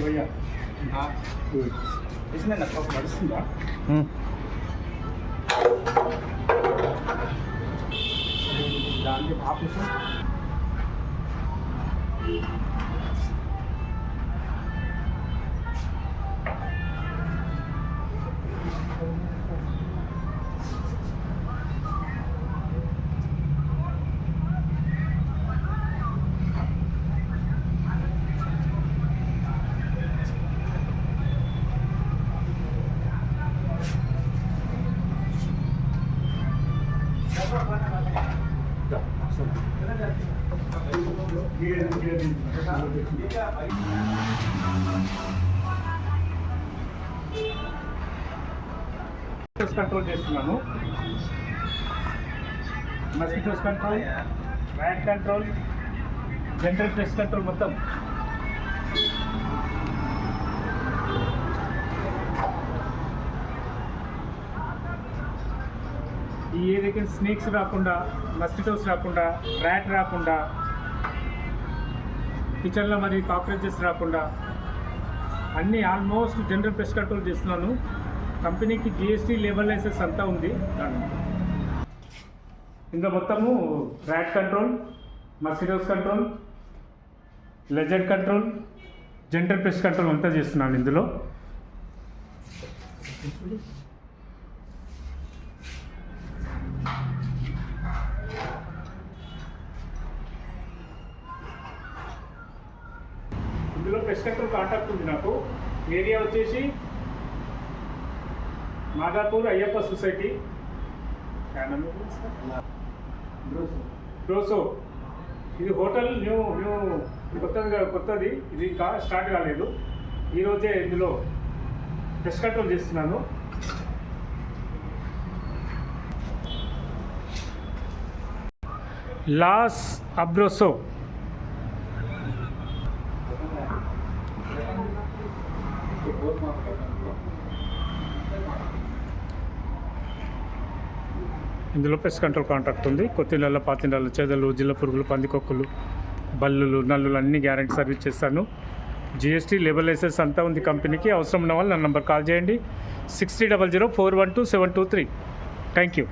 뭐야? 아, 그 대신에 나 타고 가겠습니다. 응. 나한테 밥 주세요. Control చేస్తున్నాము mosquitoes control rat control general press control మొత్తం. ఏదైతే స్నేక్స్ రాకుండా మస్కిటోస్ రాకుండా ర్యాట్ రాకుండా కిచెన్లో మరి కాక్రోచెస్ రాకుండా అన్నీ ఆల్మోస్ట్ జనరల్ పెస్ట్ కంట్రోల్ చేస్తున్నాను. కంపెనీకి జిఎస్టీ లేబర్ లైసెన్స్ అంతా ఉంది. ఇంకా మొత్తము rat control mosquitoes control legend control gender pest control అంతా చేస్తున్నాను ఇందులో. ఇందులో పెస్ట్ కంట్రోల్ కాంటాక్ట్ ఉంది నాకు. ఏరియా వచ్చేసి మాదాపూర్ అయ్యప్ప సొసైటీ. బ్రోసో. ఇది హోటల్ న్యూ న్యూ కొత్తది కొత్తది. ఇది స్టార్ట్ కాలేదు. ఈరోజే ఇందులో పెస్ట్ కంట్రోల్ చేస్తున్నాను. లాస్ అబ్రోసో. ఇందులో పెస్ట్ కంట్రోల్ కాంట్రాక్ట్ ఉంది. కొత్తిళ్ళ పాతిళ్ళ చెదలు జిల్ల పురుగులు పందికొక్కులు బల్లులు నల్లులు అన్ని గ్యారెంటీ సర్వీస్ చేస్తాను. జిఎస్టీ లేబర్ లైసెన్స్ అంతా ఉంది కంపెనీకి. అవసరం ఉన్న వాళ్ళు నా నంబర్ కాల్ చేయండి. Six three double zero four one two seven two three. Thank you.